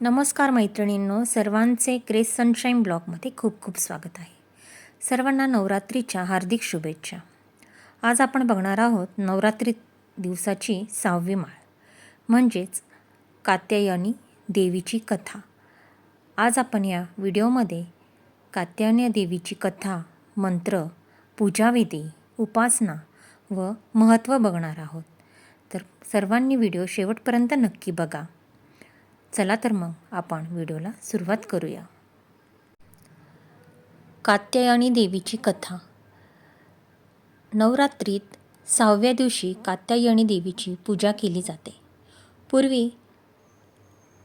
नमस्कार मैत्रिणींनो सर्वांचे ग्रेस सनशाईन ब्लॉगमध्ये खूप खूप स्वागत आहे. सर्वांना नवरात्रीच्या हार्दिक शुभेच्छा. आज आपण बघणार आहोत नवरात्री दिवसाची सहावी माळ म्हणजेच कात्यायनी देवीची कथा. आज आपण या व्हिडिओमध्ये कात्यायनी देवीची कथा मंत्र पूजाविधी उपासना व महत्त्व बघणार आहोत. तर सर्वांनी व्हिडिओ शेवटपर्यंत नक्की बघा. चला तर मग आपण व्हिडिओला सुरुवात करूया. कात्यायनी देवीची कथा. नवरात्रीत सहाव्या दिवशी कात्यायनी देवीची पूजा केली जाते. पूर्वी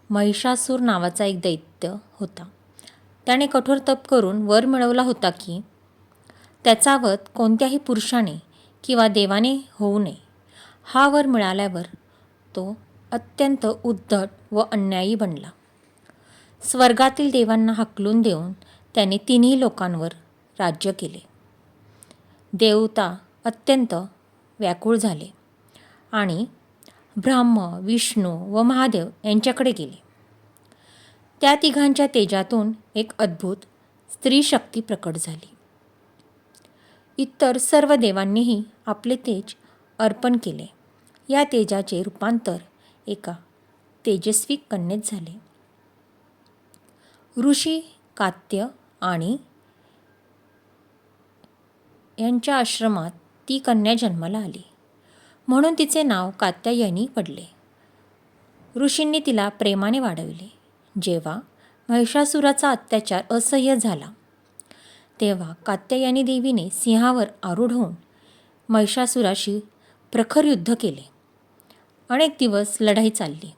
महिषासूर नावाचा एक दैत्य होता. त्याने कठोर तप करून वर मिळवला होता की त्याचा वध कोणत्याही पुरुषाने किंवा देवाने होऊ नये. हा वर मिळाल्यावर तो अत्यंत उद्धट व अन्यायी बनला. स्वर्गातील देवांना हकलून देऊन त्याने तिन्ही लोकांवर राज्य केले. देवता अत्यंत व्याकुळ झाले आणि ब्रह्म विष्णू व महादेव यांच्याकडे गेले. त्या तिघांच्या तेजातून एक अद्भुत स्त्री शक्ती प्रकट झाली. इतर सर्व देवांनीही आपले तेज अर्पण केले. या तेजाचे रूपांतर एका तेजस्वी कन्येत झाले. ऋषी कात्य आणि यांच्या आश्रमात ती कन्या जन्माला आली. म्हणून तिचे नाव कात्यायनी पडले. ऋषींनी तिला प्रेमाने वाढविले. जेव्हा महिषासुराचा अत्याचार असह्य झाला तेव्हा कात्यायनी देवीने सिंहावर आरूढ होऊन महिषासुराशी प्रखर युद्ध केले. अनेक दिवस लढाई चालली.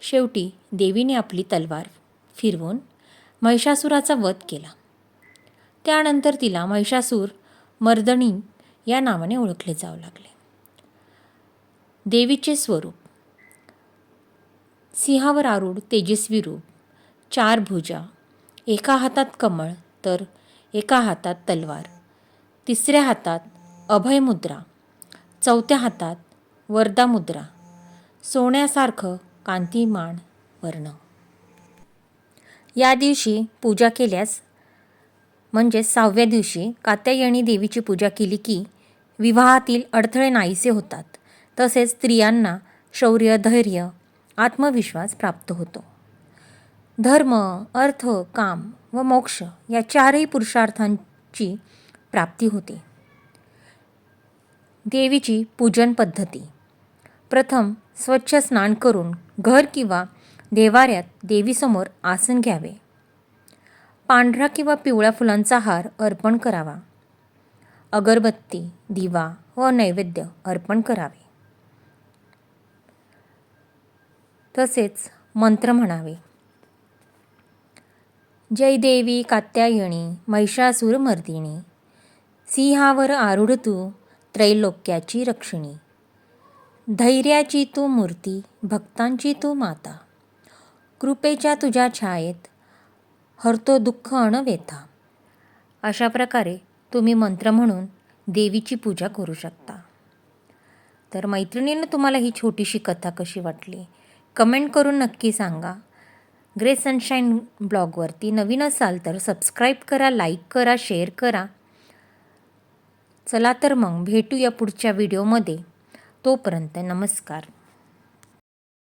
शेवटी देवीने आपली तलवार फिरवून महिषासुराचा वध केला. त्यानंतर तिला महिषासूर मर्दणी या नावाने ओळखले जाऊ लागले. देवीचे स्वरूप. सिंहावर आरूढ तेजस्वी रूप. चार भुजा. एका हातात कमळ तर एका हातात तलवार. तिसऱ्या हातात अभयमुद्रा. चौथ्या हातात वरदा मुद्रा सोन्यासारखं कांतिमान वर्ण. या दिवशी पूजा केल्यास म्हणजे सहाव्या दिवशी कात्यायणी देवीची पूजा केली की विवाहातील अडथळे नाहीसे होतात. तसेच स्त्रियांना शौर्य धैर्य आत्मविश्वास प्राप्त होतो. धर्म अर्थ काम व मोक्ष या चारही पुरुषार्थांची प्राप्ती होते. देवीची पूजन पद्धती. प्रथम स्वच्छ स्नान करून घर किंवा देवाऱ्यात देवीसमोर आसन घ्यावे. पांढरा किंवा पिवळ्या फुलांचा हार अर्पण करावा. अगरबत्ती दिवा व नैवेद्य अर्पण करावे. तसेच मंत्र म्हणावे. जय देवी कात्यायणी महिषासूर मर्दिनी सिंहावर आरूढ तू त्रैलोक्याची रक्षिणी. धैर्याची तू मूर्ती भक्तांची तू माता. कृपेच्या तुझ्या छायेत हरतो दुःख अण अशा प्रकारे तुम्ही मंत्र म्हणून देवीची पूजा करू शकता. तर मैत्रिणीनं तुम्हाला ही छोटीशी कथा कशी वाटली? कमेंट करून नक्की सांगा. ग्रे सनशाईन ब्लॉगवरती नवीन असाल तर सबस्क्राईब करा लाईक करा शेअर करा. चला तर मग भेटूया पुढच्या व्हिडिओमध्ये. तोपर्यंत नमस्कार.